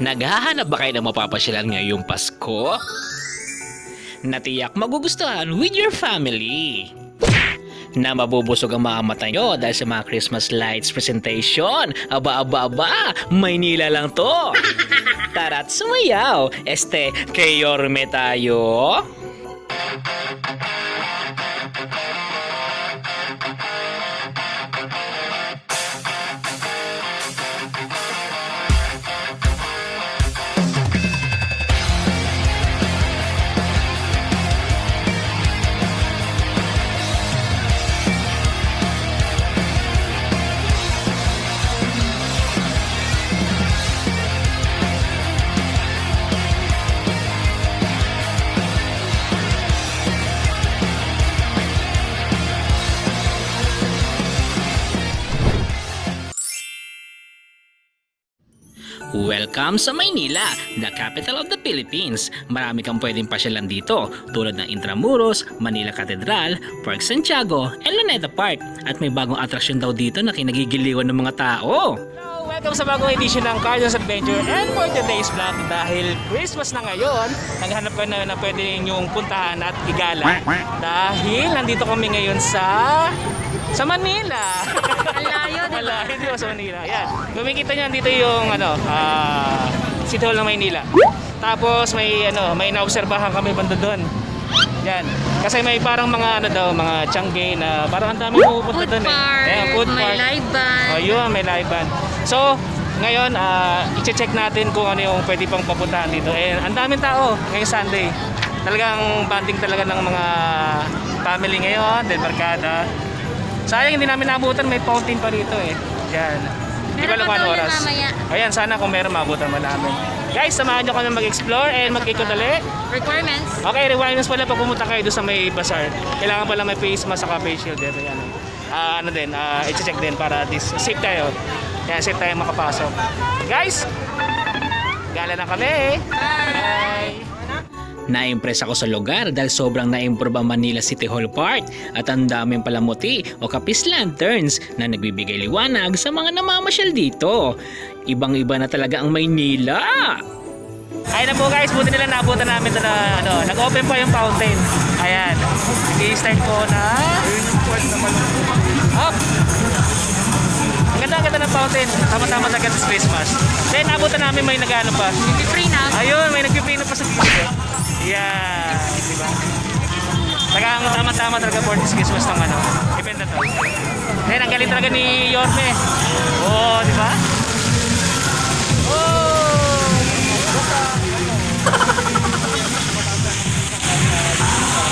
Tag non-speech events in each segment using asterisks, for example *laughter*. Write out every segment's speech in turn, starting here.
Naghahanap ba kayo ng mapapasyalan ngayong Pasko? Natiyak magugustuhan with your family. Na mabubusog ang mga mata nyo dahil sa mga Christmas lights presentation. Aba, aba, aba, Maynila lang to. Tara't sumayaw. Este, kayorme tayo. Welcome sa Maynila, the capital of the Philippines. Marami kang pwedeng pasyalan dito tulad ng Intramuros, Manila Cathedral, Park Santiago, and Luneta Park. At may bagong atraksyon daw dito na kinagigiliwan ng mga tao. Hello! Welcome sa bagong edition ng Cardinals Adventure and for today's vlog dahil Christmas na ngayon, naghanap ko na na pwede ninyong puntahan at igala dahil nandito kami ngayon sa sa Manila. *laughs* Ang layo, di ba? Hindi ba sa Manila. Yan. Kumikita nyo dito yung ano, ah, City Hall ng Maynila. Tapos may ano, may naobserbahan kami banda doon. Yan. Kasi may parang mga ano daw, mga Changi na parang ang dami pupunta Food doon eh. park, Ayan, food may park. live band. Oh, yun, may live band. So, ngayon, ah, i-check natin kung ano yung pwede pang papuntahan dito. Eh, ang daming tao ngayong Sunday. Talagang banding talaga ng mga family ngayon, then barkada. Sayang hindi namin naabutan, may fountain pa rito eh. Yan. Hindi ko alam kung ano oras. yan. Ayan, sana kung meron maabutan man namin. Guys, samahan nyo kami mag-explore and mag-ikot ulit. Requirements? Okay, requirements pala pag pumunta kayo doon sa may bazaar. Kailangan pala may face mask saka face shield. Dito yan. Ah, ano din, ah, i-check din para at least safe tayo. Yan, safe tayo makapasok. Guys, gala na kami. Bye! Na-impress ako sa lugar dahil sobrang na-improve ang Manila City Hall Park at ang daming palamuti o kapis lanterns na nagbibigay liwanag sa mga namamasyal dito. Ibang-iba na talaga ang Maynila. Ayun na po guys, buti nila naabutan namin ito na ano, nag-open po yung fountain. Ayan. I-start po na... Up! Ang ganda, ang ganda ng fountain. Tama-tama na ganda sa Christmas. Then, abutan namin may nag-ano pa. Free na. Ayun, may nagpipino pa sa gilid. Yeah, di ba? Talagang tama-tama talaga for this Christmas ng ano, event na to. Then, ang galing talaga ni Yorme. Oo, oh, di *laughs* ba?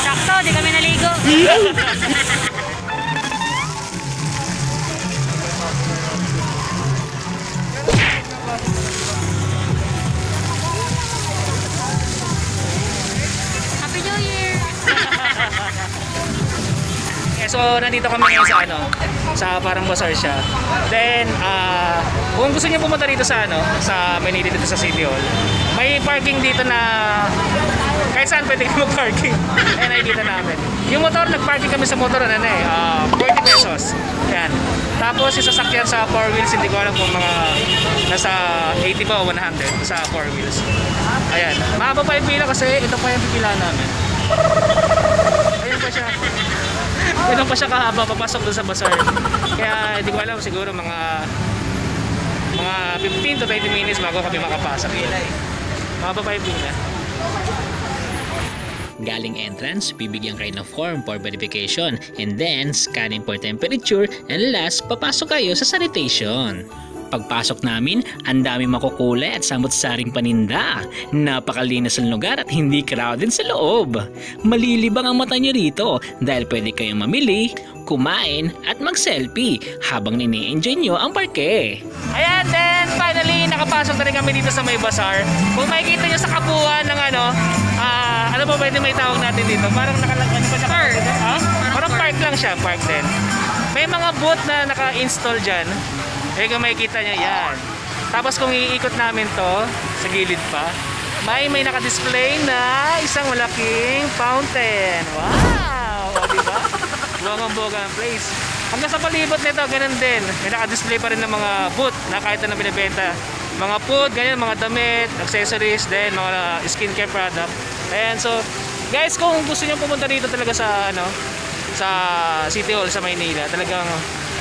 Sakto, di kami naligo. *laughs* so, nandito kami ngayon sa ano, sa parang bazaar siya. Then, ah, kung gusto niyo pumunta dito sa ano, sa Manila dito sa City Hall, may parking dito na kahit saan pwede ka mag-parking. *laughs* Ayan, nakikita namin. Yung motor, nag-parking kami sa motor, ano na eh, ah, 40 pesos. Ayan. Tapos, yung sasakyan sa four wheels, hindi ko alam kung mga nasa 80 ba o 100 sa four wheels. Ayan. Mahaba pa yung pila kasi ito pa yung pipila namin. Ayun pa siya. Ganun pa siya kahaba papasok doon sa bazaar. Kaya hindi ko alam siguro mga mga 15 to 20 minutes bago kami makapasok. Mahaba pa yung pila. Galing entrance, bibigyan kayo ng form for verification and then scanning for temperature and last, papasok kayo sa sanitation. Pagpasok namin, ang dami makukulay at samot-saring paninda. Napakalinis ang lugar at hindi crowded sa loob. Malilibang ang mata nyo rito dahil pwede kayong mamili, kumain at mag-selfie habang nini-enjoy nyo ang parke. Ayan, then finally nakapasok na rin kami dito sa may bazaar. Kung makikita nyo sa kabuuan ng ano, ah, ano ba pwede may tawag natin dito? Parang nakalag, ano ba siya? Park. Ha? Parang Parang park. park lang siya, park din. May mga booth na naka-install dyan. Eh kung makikita nyo, yan. Tapos kung iikot namin to, sa gilid pa, may may naka-display na isang malaking fountain. Wow! O, di ba? *laughs* Buwangang-buwangan ang place. Hanggang sa palibot nito, ganun din. May naka-display pa rin ng mga booth na kahit na binibenta mga food, ganyan, mga damit, accessories, then mga skincare product. Ayan, so guys, kung gusto niyo pumunta dito talaga sa ano, sa City Hall sa Maynila, talagang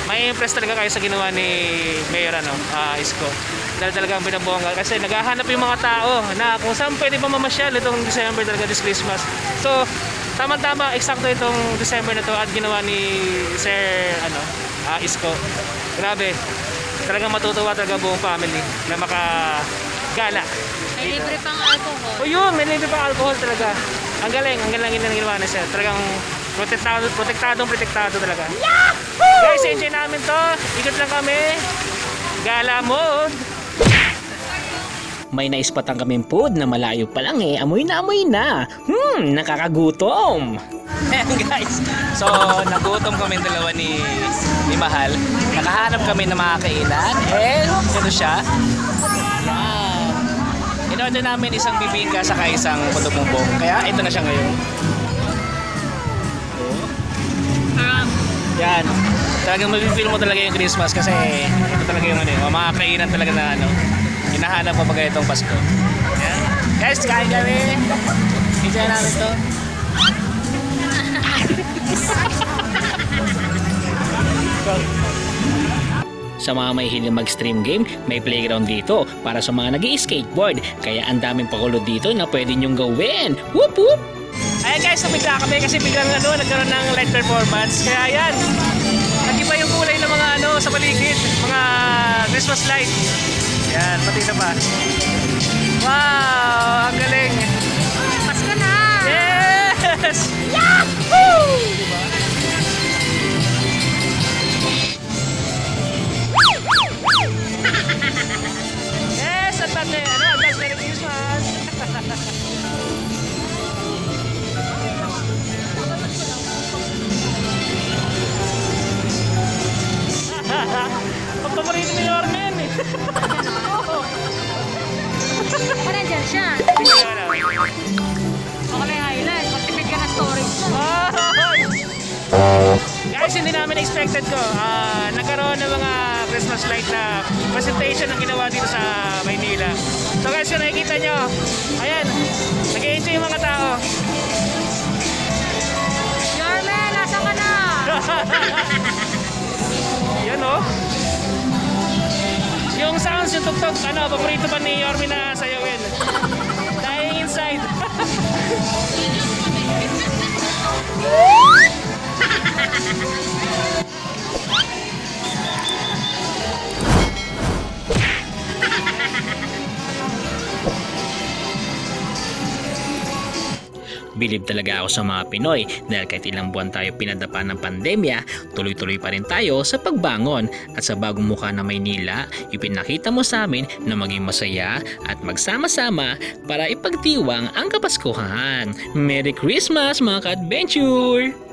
may impress talaga kayo sa ginawa ni Mayor ano, ah, Isko. Dahil talagang binabongga kasi naghahanap yung mga tao na kung saan pwede pa mamasyal itong December talaga this Christmas. So, tama-tama, eksakto itong December na to at ginawa ni Sir ano, ah, Isko. Grabe. Talagang matutuwa talaga buong family na makagala. May libre pang alcohol. O yun, may libre pang alcohol talaga. Ang galing, ang galing yung ginawa ni Sir. Talagang protektado, protektadong protektado talaga. Guys, enjoy namin to. Ikot lang kami. Gala mode. May naispatan kaming food na malayo pa lang eh. Amoy na amoy na. Hmm, nakakagutom. Ayan *laughs* guys. So, nagutom kami dalawa ni, ni Mahal. Nakahanap kami ng mga kainan. And, ito siya. Yan. In-order namin isang bibingka saka isang puto bumbong. Kaya ito na siya ngayon. Sarap. Yan. Talagang mabibili mo talaga yung Christmas kasi ito talaga yung ano, yung mga talaga na ano, hinahanap mo pag itong Pasko. Yan. Guys, kain kami. Enjoy namin to. Sa mga may hilig mag-stream game, may playground dito para sa mga nag skateboard Kaya ang daming pakulo dito na pwede nyong gawin. Whoop whoop! Ayan guys, nabigla kami kasi biglang ano, nagkaroon ng light performance. Kaya ayan, nag-iba yung kulay ng mga ano sa paligid, mga Christmas light. Yan, pati na pa. Wow, ang galing. Pasko na! Yes! Yes! Guys, hindi namin expected ko. Ah, nagkaroon ng mga Christmas light na presentation ang ginawa dito sa Maynila. So guys, kung nakikita nyo, ayan, nag-enjoy yung mga tao. Yarmen, nasa ka na? *laughs* Yan oh. Yung sounds, yung tugtog, ano, paborito pa ni Yormi na sayawin. *laughs* Dying inside. *laughs* Bilib talaga ako sa mga Pinoy dahil kahit ilang buwan tayo pinadapa ng pandemya, tuloy-tuloy pa rin tayo sa pagbangon at sa bagong mukha na Maynila, ipinakita mo sa amin na maging masaya at magsama-sama para ipagdiwang ang Kapaskuhan. Merry Christmas mga ka-adventure!